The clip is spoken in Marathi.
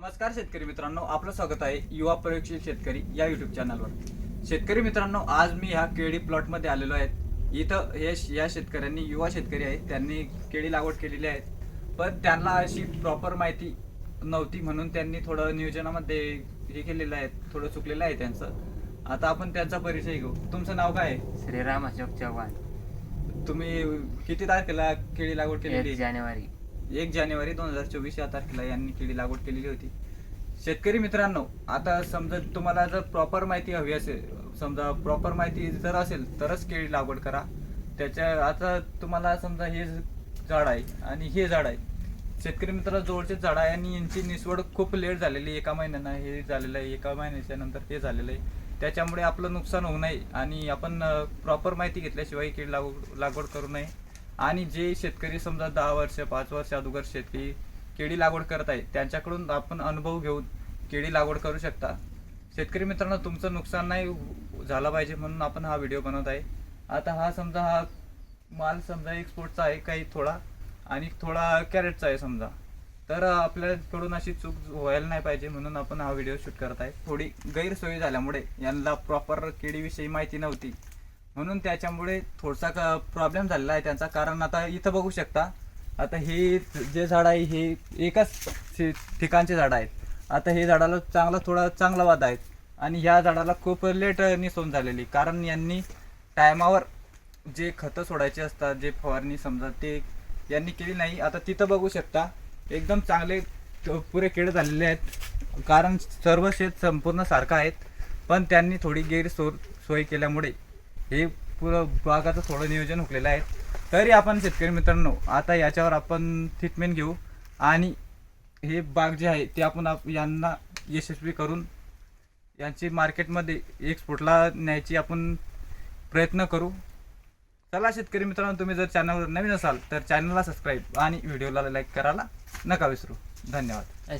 नमस्कार शेतकरी मित्रांनो आपलं स्वागत आहे युवा प्रयोगशील शेतकरी या युट्यूब चॅनलवर शेतकरी मित्रांनो आज मी ह्या केळी प्लॉटमध्ये आलेलो आहे. इथं हे या शेतकऱ्यांनी युवा शेतकरी आहेत त्यांनी केळी लागवड केलेली आहे. पण त्यांना अशी प्रॉपर माहिती नव्हती म्हणून त्यांनी थोडं नियोजनामध्ये हे केलेलं आहे थोडं चुकलेलं आहे त्यांचं. आता आपण त्यांचा परिचय घेऊ. तुमचं नाव काय आहे? श्रीराम अशोक चव्हाण. तुम्ही किती तारखेला केळी लागवड केलेली आहे? जानेवारी. एक जानेवारी दोन हजार चोवीस या तारखेला यांनी केळी लागवड केलेली होती. शेतकरी मित्रांनो आता समजा तुम्हाला जर प्रॉपर माहिती हवी असेल समजा प्रॉपर माहिती जर असेल तरच केळी लागवड करा. त्याच्या आता तुम्हाला समजा हे झाड आहे आणि हे झाड आहे. शेतकरी मित्राला जवळचे झाड आहे आणि यांची निसवड खूप लेट झालेली एका महिन्यानं हे झालेलं आहे एका महिन्याच्या नंतर हे झालेलं आहे. त्याच्यामुळे आपलं नुकसान होऊ नये आणि आपण प्रॉपर माहिती घेतल्याशिवाय केळी लागवड लागवड करू नये. आणि जे शेतकरी समजा दहा वर्ष पाच वर्ष अगोदर शेतकरी केळी लागवड करत आहे त्यांच्याकडून आपण अनुभव घेऊन केळी लागवड करू शकता. शेतकरी मित्रांनो तुमचं नुकसान नाही झालं पाहिजे म्हणून आपण हा व्हिडिओ बनवत आहे. आता हा समजा हा माल समजा एक्सपोर्टचा आहे काही थोडा आणि थोडा कॅरेटचा आहे समजा. तर आपल्याकडून अशी चूक व्हायला नाही पाहिजे म्हणून आपण हा व्हिडिओ शूट करत आहे. थोडी गैरसोयी झाल्यामुळे यांना प्रॉपर केळीविषयी माहिती नव्हती. म्हणून त्याच्यामुळे थोडासा प्रॉब्लेम झालेला आहे त्यांचा. कारण आता इथं बघू शकता आता हे जे झाड आहे हे एकाच ठिकाणचे झाड आहेत. आता हे झाडाला चांगला थोडा चांगला वाद आहेत आणि ह्या झाडाला खूप लेट निसवून झालेली. कारण यांनी टायमावर जे खतं सोडायचे असतात जे फवारणी समजा ते यांनी केली नाही. आता तिथं बघू शकता एकदम चांगले पुरे केळ झालेले आहेत. कारण सर्व शेत संपूर्ण सारखं आहेत. पण त्यांनी थोडी गैरसो सोय केल्यामुळे हे पुरं बागाचं थोडं नियोजन हुकलेलं आहे. तरी आपण शेतकरी मित्रांनो आता याच्यावर आपण ट्रीटमेंट घेऊ. आणि हे बाग जे आहे ते आपण आप- यांना यशस्वी करून यांची मार्केटमध्ये एक्सपोर्टला न्यायची आपण प्रयत्न करू. चला शेतकरी मित्रांनो तुम्ही जर चॅनलवर नवीन असाल तर चॅनलला सबस्क्राईब आणि व्हिडिओला लाईक करायला नका विसरू. धन्यवाद.